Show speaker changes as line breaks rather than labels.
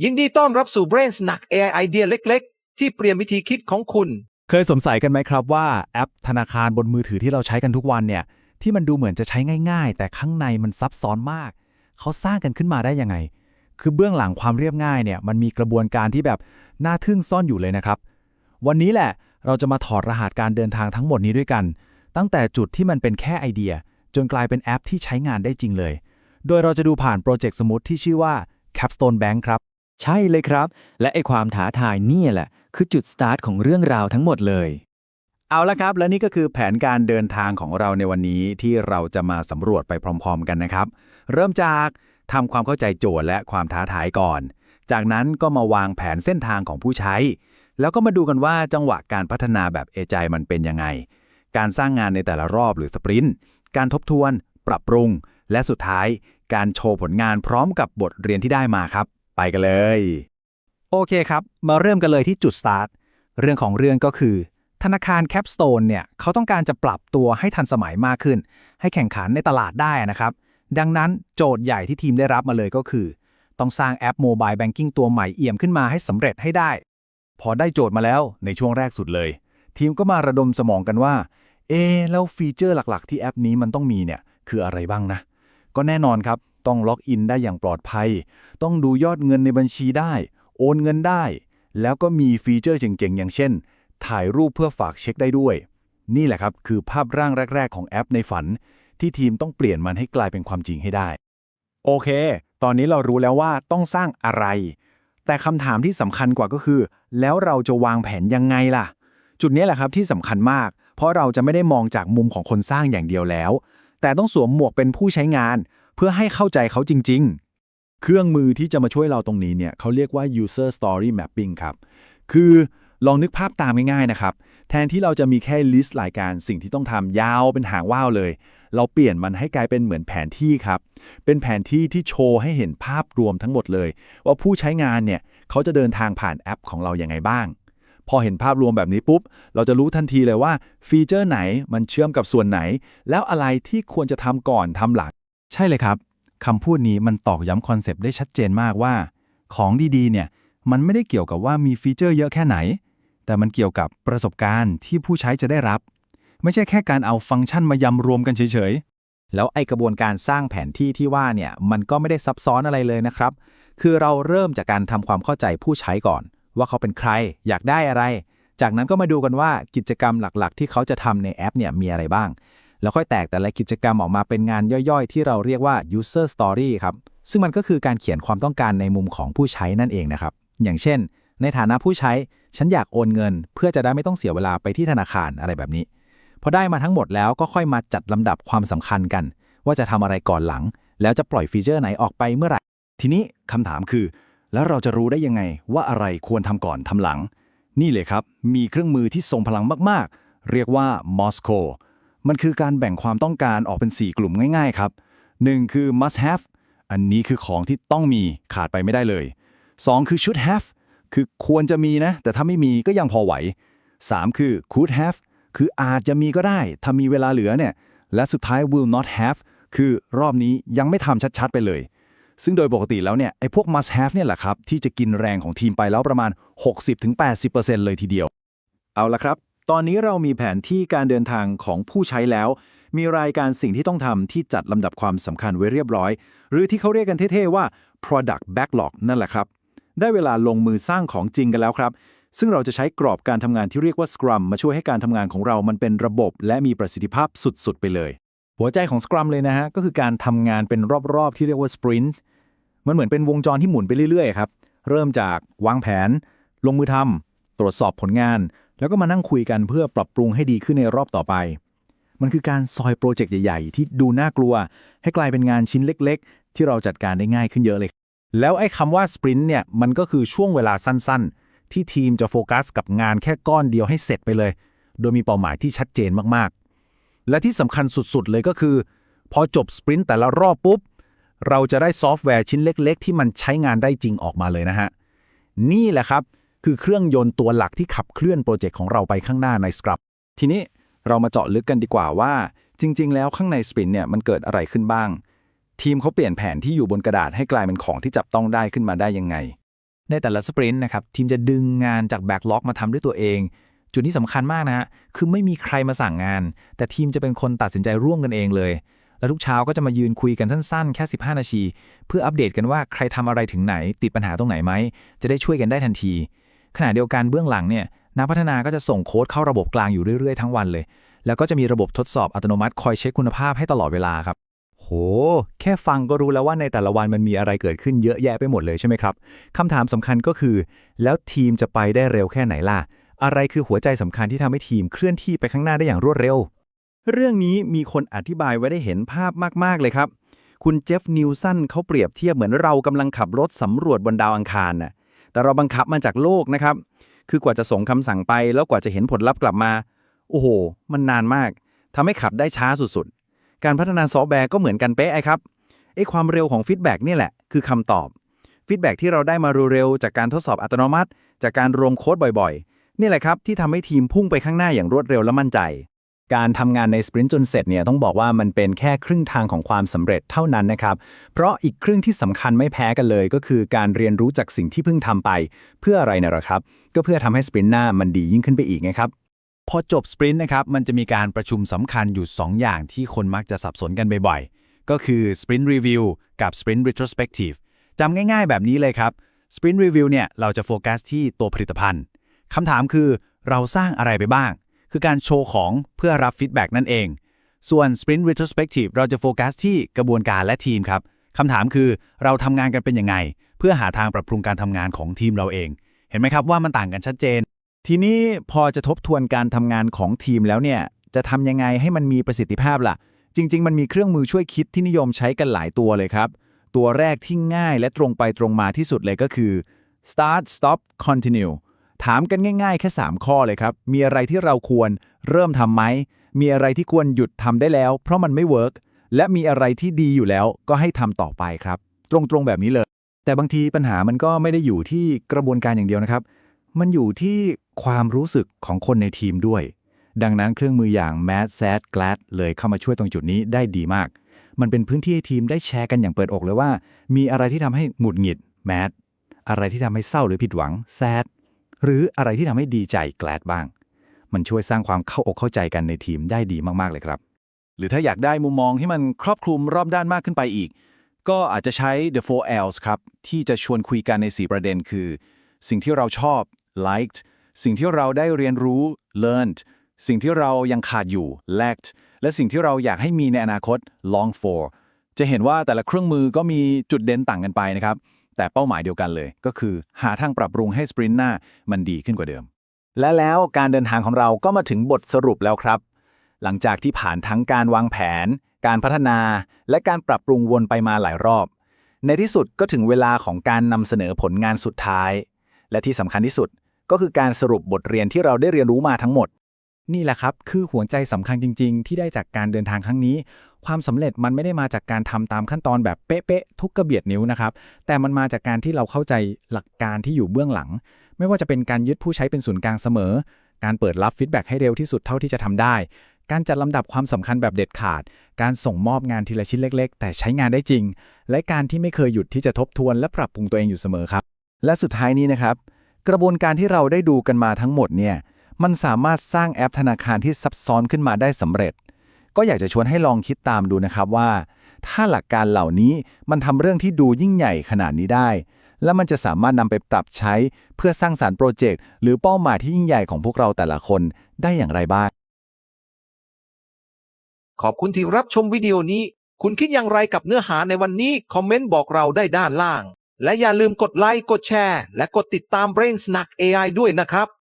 ยินดีต้อนรับสู่ Brain Snack AI ไอเดียเล็ก ๆ ที่เปลี่ยนวิธีคิดของคุณ
เคยสงสัยกันไหมครับว่าแอปธนาคารบนมือถือที่เราใช้กันทุกวันเนี่ย ที่มันดูเหมือนจะใช้ง่าย ๆ แต่ข้างในมันซับซ้อนมาก เขาสร้างกันขึ้นมาได้ยังไง คือเบื้องหลังความเรียบง่ายเนี่ยมันมีกระบวนการที่แบบน่าทึ่งซ่อนอยู่เลยนะครับ วันนี้แหละเราจะมาถอดรหัสการเดินทางทั้งหมดนี้ด้วยกัน ตั้งแต่จุดที่มันเป็นแค่ไอเดีย จนกลายเป็นแอปที่ใช้งานได้จริงเลย โดยเราจะดูผ่านโปรเจกต์สมุดที่ชื่อว่า Capstone Bank ครับ
ใช่เลยครับ และไอความท้าทายนี่แหละ คือจุดสตาร์ทของเรื่องราวทั้งหมดเลย
เอาละครับ และนี่ก็คือแผนการเดินทางของเราในวันนี้ที่เราจะมาสำรวจไปพร้อม ๆ กันนะครับ เริ่มจากทำความเข้าใจโจทย์และความท้าทายก่อน จากนั้นก็มาวางแผนเส้นทางของผู้ใช้ แล้วก็มาดูกันว่าจังหวะการพัฒนาแบบเอจมันเป็นยังไง การสร้างงานในแต่ละรอบหรือสปรินต์การทบทวน ปรับปรุง และสุดท้าย การโชว์ผลงานพร้อมกับบทเรียนที่ได้มาครับ กันเลย โอเคครับ มาเริ่มกันเลยที่จุดสตาร์ทเรื่องของเรื่องก็คือ ธนาคารแคปสโตนเนี่ยเขาต้องการจะปรับตัวให้ทันสมัยมากขึ้น ให้แข่งขันในตลาดได้นะครับ ดังนั้นโจทย์ใหญ่ที่ทีมได้รับมาเลยก็คือ ต้องสร้างแอปโมบายแบงกิ้งตัวใหม่เอี่ยมขึ้นมาให้สำเร็จให้ได้ พอได้โจทย์มาแล้วในช่วงแรกสุดเลย ทีมก็มาระดมสมองกันว่าเอแล้วฟีเจอร์หลักๆ ที่แอปนี้มันต้องมีเนี่ยคืออะไรบ้างนะ ก็แน่นอนครับ ต้องล็อกอินได้อย่างปลอดภัย ต้องดูยอดเงินในบัญชีได้ โอนเงินได้ แล้วก็มีฟีเจอร์เจ๋งๆ อย่างเช่น ถ่ายรูปเพื่อฝากเช็คได้ด้วย นี่แหละครับคือภาพร่างแรก ๆ ของแอปในฝัน ที่ทีมต้องเปลี่ยนมันให้กลายเป็นความจริงให้ได้ โอเค ตอนนี้เรารู้แล้วว่าต้องสร้างอะไร แต่คำถามที่สำคัญกว่าก็คือ แล้วเราจะวางแผนยังไงล่ะ จุดนี้แหละครับที่สำคัญมาก เพราะเราจะไม่ได้มองจากมุมของคนสร้างอย่างเดียวแล้ว แต่ต้องสวมหมวกเป็นผู้ใช้งาน พื่อให้เข้าใจเขาจริง ๆ เครื่องมือที่จะมาช่วยเราตรงนี้เนี่ยเขาเรียกว่า user story mapping ครับ คือลองนึกภาพตามง่ายๆนะครับ แทนที่เราจะมีแค่ลิสต์รายการสิ่งที่ต้องทำยาวเป็นหางว่าวเลย เราเปลี่ยนมันให้กลายเป็นเหมือนแผนที่ครับ เป็นแผนที่ที่โชว์ให้เห็นภาพรวมทั้งหมดเลย ว่าผู้ใช้งานเนี่ยเขาจะเดินทางผ่านแอปของเราอยัางไงบ้าง พอเห็นภาพรวมแบบนี้ปุ๊บ เราจะรู้ทันทีเลยว่าฟีเจอร์ไหนมันเชื่อมกับส่วนไหน แล้วอะไรที่ควรจะทำก่อนทำหลัง ใช่เลยครับคำพูดนี้มันตอกย้ำคอนเซปต์ได้ชัดเจนมากว่า ของดีๆเนี่ยมันไม่ได้เกี่ยวกับว่ามีฟีเจอร์เยอะแค่ไหน แต่มันเกี่ยวกับประสบการณ์ที่ผู้ใช้จะได้รับ ไม่ใช่แค่การเอาฟังก์ชันมายำรวมกันเฉยๆ แล้วไอกระบวนการสร้างแผนที่ที่ว่าเนี่ยมันก็ไม่ได้ซับซ้อนอะไรเลยนะครับ คือเราเริ่มจากการทำความเข้าใจผู้ใช้ก่อน ว่าเขาเป็นใคร อยากได้อะไร จากนั้นก็มาดูกันว่ากิจกรรมหลักๆ ที่เขาจะทำในแอปเนี่ยมีอะไรบ้าง แล้วค่อยแตกแต่ละกิจกรรมออกมาเป็นงานย่อยๆ ที่เราเรียกว่า user story ครับ ซึ่งมันก็คือการเขียนความต้องการในมุมของผู้ใช้นั่นเองนะครับ อย่างเช่น ในฐานะผู้ใช้ ฉันอยากโอนเงิน เพื่อจะได้ไม่ต้องเสียเวลาไปที่ธนาคารอะไรแบบนี้ พอได้มาทั้งหมดแล้วก็ค่อยมาจัดลำดับความสำคัญกัน ว่าจะทำอะไรก่อนหลัง แล้วจะปล่อยฟีเจอร์ไหนออกไปเมื่อไหร่ ทีนี้คำถามคือ แล้วเราจะรู้ได้ยังไงว่าอะไรควรทำก่อนทำหลัง นี่เลยครับ มีเครื่องมือที่ทรงพลังมากๆ เรียกว่า Mosco มันคือการแบ่งความต้องการออกเป็น 4 กลุ่มง่ายๆครับ 1 คือ must have อันนี้คือของที่ต้องมีขาดไปไม่ได้เลย 2 คือ should have คือควรจะมีนะ แต่ถ้าไม่มีก็ยังพอไหว 3 คือ could have คืออาจจะมีก็ได้ ถ้ามีเวลาเหลือเนี่ย และสุดท้าย will not have คือรอบนี้ยังไม่ทำชัดๆ ไปเลย ซึ่งโดยปกติแล้วเนี่ยไอ้พวก must have เนี่ยแหละครับ ที่จะกินแรงของทีมไปแล้วประมาณ 60-80%เลยทีเดียว เอาละครับ ตอนนี้เรามีแผนที่การเดินทางของผู้ใช้แล้ว มีรายการสิ่งที่ต้องทำที่จัดลำดับความสำคัญไว้เรียบร้อย หรือที่เขาเรียกกันเท่ๆว่า product backlog นั่นแหละครับ ได้เวลาลงมือสร้างของจริงกันแล้วครับ ซึ่งเราจะใช้กรอบการทำงานที่เรียกว่า Scrum มาช่วยให้การทำงานของเรามันเป็นระบบ และมีประสิทธิภาพสุดๆ ไปเลย หัวใจของ Scrum เลยนะฮะก็คือการทำงานเป็นรอบๆ ที่เรียกว่า Sprint มันเหมือนเป็นวงจรที่หมุนไปเรื่อยๆครับเริ่มจากวางแผน ลงมือทำตรวจสอบผลงาน แล้วก็มานั่งคุยกันเพื่อปรับปรุงให้ดีขึ้นในรอบต่อไป มันคือการซอยโปรเจกต์ใหญ่ ๆ ที่ดูน่ากลัว ให้กลายเป็นงานชิ้นเล็ก ๆ ที่เราจัดการได้ง่ายขึ้นเยอะเลย แล้วไอ้คำว่าสปรินต์เนี่ยมันก็คือช่วงเวลาสั้นๆ ที่ทีมจะโฟกัสกับงานแค่ก้อนเดียวให้เสร็จไปเลย โดยมีเป้าหมายที่ชัดเจนมากๆ และที่สำคัญสุดๆ เลยก็คือ พอจบสปรินต์แต่ละรอบปุ๊บเราจะได้ซอฟต์แวร์ชิ้นเล็ก ๆ ที่มันใช้งานได้จริงออกมาเลยนะฮะนี่แหละครับ คือเครื่องยนต์ตัวหลักที่ขับเคลื่อนโปรเจกต์ของเราไปข้างหน้าใน Scrum ทีนี้เรามาเจาะลึกกันดีกว่าว่า จริง ๆ แล้วข้างในสปรินต์เนี่ยมันเกิดอะไรขึ้นบ้าง ทีมเขาเปลี่ยนแผนที่อยู่บนกระดาษให้กลายเป็นของที่จับต้องได้ขึ้นมาได้ยังไง
ในแต่ละสปรินต์นะครับทีมจะดึงงานจากแบ็กล็อกมาทำด้วยตัวเอง จุดนี้สำคัญมากนะฮะคือไม่มีใครมาสั่งงาน แต่ทีมจะเป็นคนตัดสินใจร่วมกันเองเลย แล้วทุกเช้าก็จะมายืนคุยกันสั้นๆ แค่ 15 นาที เพื่ออัปเดตกันว่าใครทำอะไรถึงไหน ติดปัญหาตรงไหนไหมจะได้ช่วยกันได้ทันที ขณะเดียวกันเบื้องหลังเนี่ยนักพัฒนาก็จะส่งโค้ดเข้าระบบกลางอยู่เรื่อยๆ ทั้งวันเลย แล้วก็จะมีระบบทดสอบอัตโนมัติคอยเช็คคุณภาพให้ตลอดเวลาครับ
โห แค่ฟังก็รู้แล้วว่าในแต่ละวันมันมีอะไรเกิดขึ้นเยอะแยะไปหมดเลยใช่ไหมครับคำถามสำคัญก็คือ แล้วทีมจะไปได้เร็วแค่ไหนล่ะ อะไรคือหัวใจสำคัญที่ทำให้ทีมเคลื่อนที่ไปข้างหน้าได้อย่างรวดเร็ว เรื่องนี้มีคนอธิบายไว้ได้เห็นภาพมากๆเลยครับ คุณเจฟฟ์นิวสันเขาเปรียบเทียบเหมือนเรากำลังขับรถสำรวจบนดาวอังคารน่ะ แต่เราบังคับมาจากโลกนะครับ คือกว่าจะส่งคำสั่งไป แล้วกว่าจะเห็นผลลัพธ์กลับมา โอ้โห มันนานมากทำให้ขับได้ช้าสุดๆ การพัฒนาซอฟต์แวร์ก็เหมือนกันเป๊ะไอ้ครับไอ้ความเร็วของฟีดแบ็กนี่แหละ คือคำตอบฟีดแบ็กที่เราได้มาเร็วๆจากการทดสอบอัตโนมัติ จากการรวมโค้ดบ่อยๆ นี่แหละครับที่ทำให้ทีมพุ่งไปข้างหน้าอย่างรวดเร็วและมั่นใจ การทำงานในสปรินต์จนเสร็จเนี่ยต้องบอกว่ามันเป็นแค่ครึ่งทางของความสำเร็จเท่านั้นนะครับ เพราะอีกครึ่งที่สำคัญไม่แพ้กันเลยก็คือการเรียนรู้จากสิ่งที่เพิ่งทำไป เพื่ออะไรนะรครับ ก็เพื่อทำให้สปรินต์หน้ามันดียิ่งขึ้นไปอีกไงครับพอจบสปรินต์นะครับมันจะมีการประชุมสำคัญอยู่ 2 อย่างที่คนมักจะสับสนกันบ่อยๆ ก็คือ Sprint Review กับ Sprint Retrospective จำง่ายๆ แบบนี้เลยครับ Sprint Review เนี่ยเราจะโฟกัสที่ตัวผลิตภัณฑ์คำถามคือเราสร้างอะไรไปบ้าง คือการโชว์ของเพื่อรับฟีดแบ็กนั่นเอง ส่วน Sprint Retrospective เราจะโฟกัสที่กระบวนการและทีมครับคำถามคือเราทำงานกันเป็นยังไง เพื่อหาทางปรับปรุงการทำงานของทีมเราเอง เห็นไหมครับว่ามันต่างกันชัดเจน ทีนี้พอจะทบทวนการทำงานของทีมแล้วเนี่ยจะทำยังไงให้มันมีประสิทธิภาพล่ะ จริง ๆ มันมีเครื่องมือช่วยคิดที่นิยมใช้กันหลายตัวเลยครับ ตัวแรกที่ง่ายและตรงไปตรงมาที่สุดเลยก็คือ start stop continue ถามกันง่ายๆ แค่ 3 ข้อเลยครับ มีอะไรที่เราควรเริ่มทำไหม มีอะไรที่ควรหยุดทำได้แล้ว เพราะมันไม่เวิร์ก และมีอะไรที่ดีอยู่แล้วก็ให้ทำต่อไปครับ ตรงๆแบบนี้เลย แต่บางทีปัญหามันก็ไม่ได้อยู่ที่กระบวนการอย่างเดียวนะครับ มันอยู่ที่ความรู้สึกของคนในทีมด้วย ดังนั้นเครื่องมืออย่าง Mad Sad Glad เลยเข้ามาช่วยตรงจุดนี้ได้ดีมาก มันเป็นพื้นที่ให้ทีมได้แชร์กันอย่างเปิดอกเลยว่า มีอะไรที่ทำให้หงุดหงิด Mad อะไรที่ทำให้เศร้าหรือผิดหวัง Sad หรืออะไรที่ทำให้ดีใจ Glad บ้าง มันช่วยสร้างความเข้าอกเข้าใจกันในทีมได้ดีมาก ๆ เลยครับ หรือถ้าอยากได้มุมมองที่มันครอบคลุมรอบด้านมากขึ้นไปอีก ก็อาจจะใช้ the four L's ครับ ที่จะชวนคุยกันใน 4 ประเด็นคือ สิ่งที่เราชอบ liked สิ่งที่เราได้เรียนรู้ learned สิ่งที่เรายังขาดอยู่ lacked และสิ่งที่เราอยากให้มีในอนาคต long for จะเห็นว่าแต่ละเครื่องมือก็มีจุดเด่นต่างกันไปนะครับ แต่เป้าหมายเดียวกันเลย ก็คือหาทางปรับปรุงให้สปรินต์หน้ามันดีขึ้นกว่าเดิม และแล้วการเดินทางของเราก็มาถึงบทสรุปแล้วครับ หลังจากที่ผ่านทั้งการวางแผน การพัฒนา และการปรับปรุงวนไปมาหลายรอบ ในที่สุดก็ถึงเวลาของการนำเสนอผลงานสุดท้าย และที่สำคัญที่สุดก็คือการสรุปบทเรียนที่เราได้เรียนรู้มาทั้งหมดนี่แหละครับ คือหัวใจสำคัญจริง ๆ ที่ได้จากการเดินทางครั้งนี้ ความสำเร็จมันไม่ได้มาจากการทำตามขั้นตอนแบบเป๊ะๆทุกกระเบียดนิ้วนะครับแต่มันมาจากการที่เราเข้าใจหลักการที่อยู่เบื้องหลัง ไม่ว่าจะเป็นการยึดผู้ใช้เป็นศูนย์กลางเสมอ การเปิดรับฟีดแบ็กให้เร็วที่สุดเท่าที่จะทำได้ การจัดลำดับความสำคัญแบบเด็ดขาด การส่งมอบงานทีละชิ้นเล็ก ๆ แต่ใช้งานได้จริง และการที่ไม่เคยหยุดที่จะทบทวนและปรับปรุงตัวเองอยู่เสมอครับ และสุดท้ายนี้นะครับ กระบวนการที่เราได้ดูกันมาทั้งหมดเนี่ยมันสามารถสร้างแอปธนาคารที่ซับซ้อนขึ้นมาได้สำเร็จ ก็อยากจะชวนให้ลองคิดตามดูนะครับว่า ถ้าหลักการเหล่านี้มันทำเรื่องที่ดูยิ่งใหญ่ขนาดนี้ได้ แล้วมันจะสามารถนำไปปรับใช้เพื่อสร้างสารรค์โปรเจกต์หรือเป้าหมายที่ยิ่งใหญ่ของพวกเราแต่ละคนได้อย่างไรบ้าง
ขอบคุณที่รับชมวิดีโอนี้ คุณคิดอย่างไรกับเนื้อหาในวันนี้ คอมเมนต์บอกเราได้ด้านล่าง และอย่าลืมกดไลค์ กดแชร์ และกดติดตาม Brain Snack AI ด้วยนะครับ